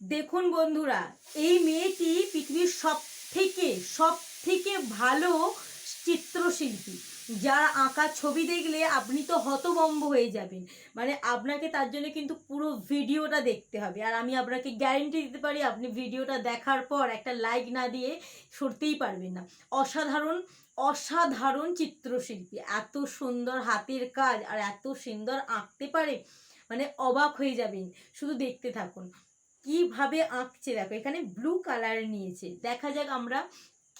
দেখুন বন্ধুরা, এই মেয়েটি পৃথিবীর সব থেকে সব থেকে ভালো চিত্রশিল্পী। যার আঁকা ছবি দেখলে আপনি তো হতভম্ব হয়ে যাবেন। মানে আপনাকে তার জন্য কিন্তু পুরো ভিডিওটা দেখতে হবে। আর আমি আপনাকে গ্যারেন্টি দিতে পারি, আপনি ভিডিওটা দেখার পর একটা লাইক না দিয়ে সরতেই পারবেন না। অসাধারণ অসাধারণ চিত্রশিল্পী। এত সুন্দর হাতের কাজ আর এত সুন্দর আঁকতে পারে মানে অবাক হয়ে যাবেন। শুধু দেখতে থাকুন। কীভাবে আঁকছে? দেখো, এখানে ব্লু কালার নিয়েছে। দেখা যাক আমরা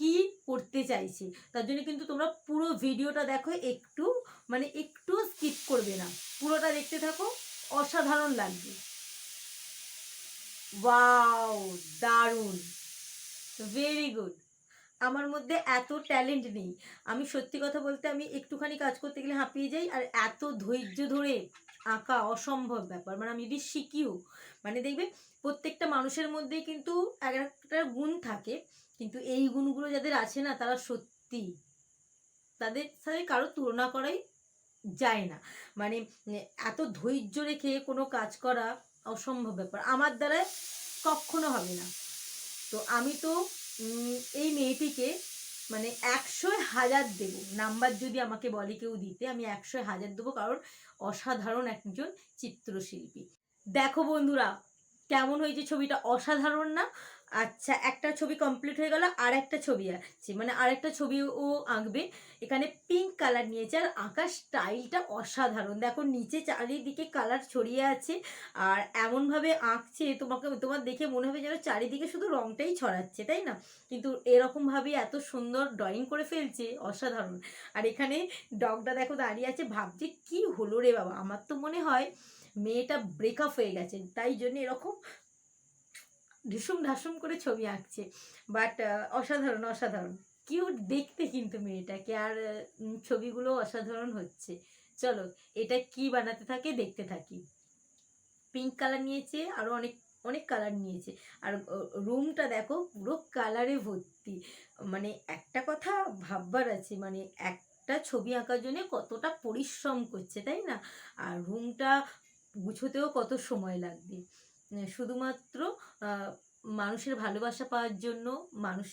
কি করতে চাইছি। তার জন্য কিন্তু তোমরা পুরো ভিডিওটা দেখো, একটু মানে একটু স্কিপ করবে না। পুরোটা দেখতে থাকো, অসাধারণ লাগবে। ওয়াও দারুণ। ভেরি গুড আমার মধ্যে এত ট্যালেন্ট নেই। আমি সত্যি কথা বলতে আমি একটুখানি কাজ করতে গেলে হাঁপিয়ে যাই আর এত ধৈর্য ধরে আঁকা অসম্ভব ব্যাপার। মানে আমি যদি শিখিও মানে দেখবে প্রত্যেকটা মানুষের মধ্যে কিন্তু এক একটা গুণ থাকে, কিন্তু এই গুণগুলো যাদের আছে না, তারা সত্যি তাদের সাথে কারও তুলনা করাই যায় না। মানে এত ধৈর্য রেখে কোনো কাজ করা অসম্ভব ব্যাপার। আমার দ্বারা কখনো হবে না। তো আমি তো এই মেয়েটিকে মানে একশো হাজার দেব। নাম্বার যদি আমাকে বলে কেউ দিতে, আমি একশো হাজার দেবো, কারণ অসাধারণ একজন চিত্রশিল্পী। দেখো বন্ধুরা কেমন হয়েছে ছবিটা? অসাধারণ না? আচ্ছা একটা ছবি কমপ্লিট হয়ে গেল আর একটা ছবি আছে মানে আর একটা ছবি ও আঁকবে। এখানে পিঙ্ক কালার নিয়েছে আর আঁকার স্টাইলটা অসাধারণ। দেখো, নিচে চারিদিকে কালার ছড়িয়ে আছে আর এমনভাবে আঁকছে, তোমাকে, তোমার দেখে মনে হবে যেন চারিদিকে শুধু রংটাই ছড়াচ্ছে, তাই না? কিন্তু এরকমভাবে এত সুন্দর ড্রয়িং করে ফেলছে, অসাধারণ। আর এখানে ডগটা দেখো দাঁড়িয়ে আছে, ভাবছে, কি হলো রে বাবা? আমার তো মনে হয় মেয়েটা ব্রেকআপ হয়ে গেছে, তাই জন্য এরকম ঢিসুম ঢাসুম করে ছবি আঁকছে। বাট অসাধারণ অসাধারণ। কিউট দেখতে কিন্তু মেয়েটাকে, আর ছবিগুলো অসাধারণ হচ্ছে। চলো, এটা কি বানাতে থাকে দেখতে থাকি। পিঙ্ক কালার নিয়েছে আরও অনেক অনেক কালার নিয়েছে। আর রুমটা দেখো, পুরো কালারে ভর্তি। মানে একটা কথা ভাববার আছে মানে একটা ছবি আঁকার জন্য কতটা পরিশ্রম করছে, তাই না? আর রুমটা গুছোতেও কত সময় লাগবে। শুধুমাত্র মানুষের ভালোবাসা পাওয়ার জন্য, মানুষ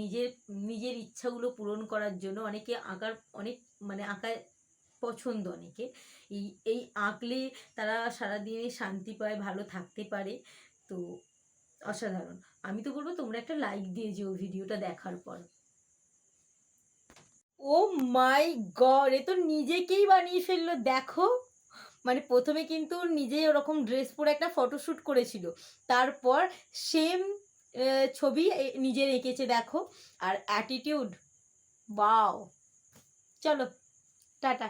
নিজের নিজের ইচ্ছাগুলো পূরণ করার জন্য অনেকে আঁকার, অনেক মানে আঁকার পছন্দ অনেকে। এই এই আঁকলে তারা সারাদিনে শান্তি পায়, ভালো থাকতে পারে। তো, অসাধারণ। আমি তো বলব, তোমরা একটা লাইক দিয়ে যেও ভিডিওটা দেখার পর। ও মাই গড এ তো নিজেকেই বানিয়ে ফেলল, দেখো। মানে প্রথমে কিন্তু নিজে ওরকম ড্রেস পরে একটা ফটোশ্যুট করেছিল। তারপর সেম ছবি নিজের এঁকেছে দেখো। আর অ্যাটিটিউড বাও চলো, টাটা।